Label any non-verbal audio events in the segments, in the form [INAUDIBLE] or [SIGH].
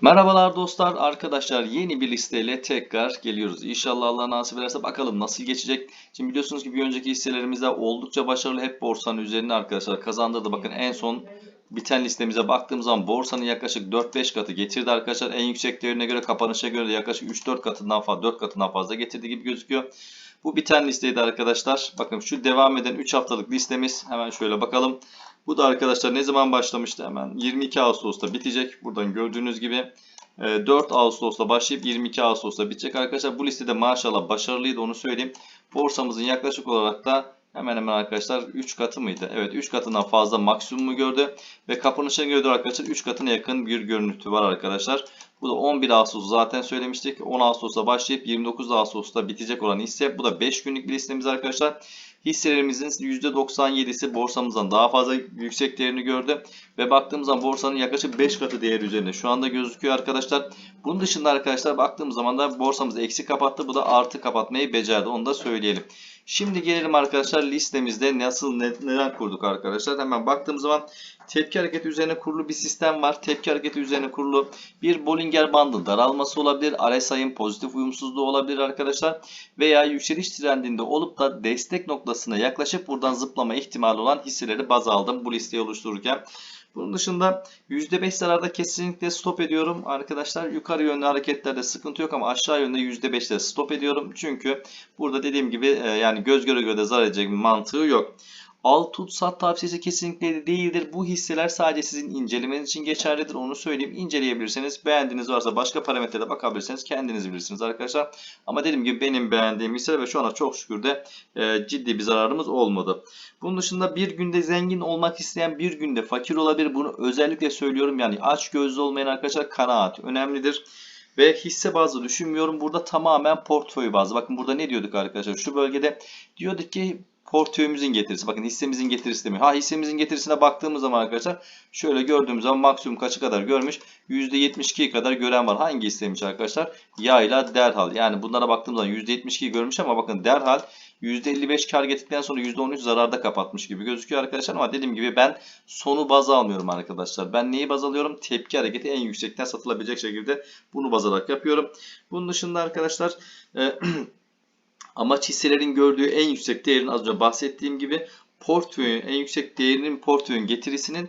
Merhabalar dostlar, arkadaşlar yeni bir listeyle tekrar geliyoruz. İnşallah Allah nasip ederse bakalım nasıl geçecek. Şimdi biliyorsunuz ki bir önceki hisselerimizde oldukça başarılı hep borsanın üzerine arkadaşlar kazandırdı. Bakın en son biten listemize baktığımız zaman borsanın yaklaşık 4-5 katı getirdi arkadaşlar. En yüksek değerine göre kapanışa göre de yaklaşık 3-4 katından fazla 4 katından fazla getirdi gibi gözüküyor. Bu biten listeydi arkadaşlar. Bakın şu devam eden 3 haftalık listemiz hemen şöyle bakalım. Bu da arkadaşlar ne zaman başlamıştı? Hemen 22 Ağustos'ta bitecek. Buradan gördüğünüz gibi e, 4 Ağustos'ta başlayıp 22 Ağustos'ta bitecek. Arkadaşlar bu listede maşallah başarılıydı onu söyleyeyim. Borsamızın yaklaşık olarak da hemen hemen arkadaşlar 3 katı mıydı? Evet 3 katından fazla maksimumu gördü. Ve kapanışa göre arkadaşlar 3 katına yakın bir görüntü var arkadaşlar. Bu da 11 Ağustos zaten söylemiştik. 10 Ağustos'ta başlayıp 29 Ağustos'ta bitecek olan hisse. Bu da 5 günlük bir listemiz arkadaşlar. Hisselerimizin %97'si borsamızdan daha fazla yüksek değerini gördü. Ve baktığımız zaman borsanın yaklaşık 5 katı değer üzerinde şu anda gözüküyor arkadaşlar. Bunun dışında arkadaşlar baktığımız zaman da borsamız eksi kapattı. Bu da artı kapatmayı becerdi. Onu da söyleyelim. Şimdi gelelim arkadaşlar listemizde nasıl ne, neden kurduk arkadaşlar. Hemen baktığımız zaman tepki hareketi üzerine kurulu bir sistem var. Tepki hareketi üzerine kurulu bir Bollinger bandı daralması olabilir. RSI'ın pozitif uyumsuzluğu olabilir arkadaşlar. Veya yükseliş trendinde olup da destek noktasına yaklaşıp buradan zıplama ihtimali olan hisseleri baz aldım bu listeyi oluştururken. Bunun dışında %5 zararda kesinlikle stop ediyorum. Arkadaşlar yukarı yönlü hareketlerde sıkıntı yok ama aşağı yönde %5'te stop ediyorum. Çünkü burada dediğim gibi e, yani göz göre göre de zarar edecek bir mantığı yok. Al tut sat tavsiyesi kesinlikle değildir. Bu hisseler sadece sizin incelemeniz için geçerlidir. Onu söyleyeyim. İnceleyebilirsiniz. Beğendiğiniz varsa başka parametrede bakabilirsiniz. Kendiniz bilirsiniz arkadaşlar. Ama dediğim gibi benim beğendiğim hisseler ve şu ana çok şükür de e, ciddi bir zararımız olmadı. Bunun dışında bir günde zengin olmak isteyen bir günde fakir olabilir. Bunu özellikle söylüyorum. Yani aç gözlü olmayan arkadaşlar kanaat önemlidir. Ve hisse bazlı düşünmüyorum. Burada tamamen portföy bazlı. Bakın burada ne diyorduk arkadaşlar? Şu bölgede diyorduk ki portföyümüzün getirisi. Bakın hissemizin getirisi demiyor. Ha hissemizin getirisine baktığımız zaman arkadaşlar şöyle gördüğümüz zaman maksimum kaçı kadar görmüş? %72'yi kadar gören var. Hangi hissemiş arkadaşlar? Yayla derhal. Yani bunlara baktığımız zaman %72'yi görmüş ama bakın derhal %55 kar getirdikten sonra %13 zararda kapatmış gibi gözüküyor arkadaşlar. Ama dediğim gibi ben sonu baz almıyorum arkadaşlar. Ben neyi baz alıyorum? Tepki hareketi en yüksekten satılabilecek şekilde bunu baz alarak yapıyorum. Bunun dışında arkadaşlar e, [CLEARS THROAT] Amaç hisselerin gördüğü en yüksek değerin az önce bahsettiğim gibi portföyün en yüksek değerinin portföyün getirisinin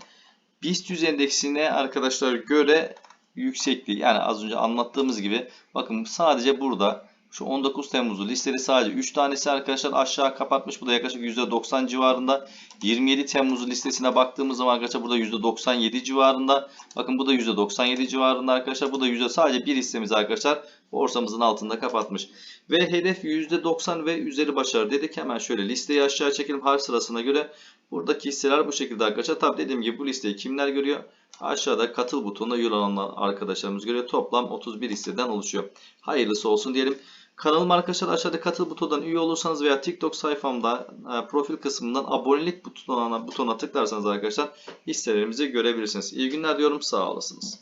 BIST 100 endeksine arkadaşlar göre yüksekliği. Yani az önce anlattığımız gibi bakın sadece burada şu 19 Temmuz'u listeli sadece 3 tanesi arkadaşlar aşağı kapatmış. Bu da yaklaşık %90 civarında. 27 Temmuz'u listesine baktığımız zaman arkadaşlar burada %97 civarında. Bakın bu da %97 civarında arkadaşlar. Bu da yüzde sadece bir hissemiz arkadaşlar borsamızın altında kapatmış. Ve hedef %90 ve üzeri başarı dedik. Hemen şöyle listeyi aşağı çekelim harf sırasına göre. Buradaki hisseler bu şekilde arkadaşlar. Tabi dediğim gibi bu listeyi kimler görüyor? Aşağıda katıl butonuna yol alan arkadaşlarımız görüyor. Toplam 31 hisseden oluşuyor. Hayırlısı olsun diyelim. Kanalıma arkadaşlar aşağıda katıl butonundan üye olursanız veya TikTok sayfamda e, profil kısmından abonelik butonuna, butonuna tıklarsanız arkadaşlar hisselerimizi görebilirsiniz. İyi günler diyorum sağ olasınız.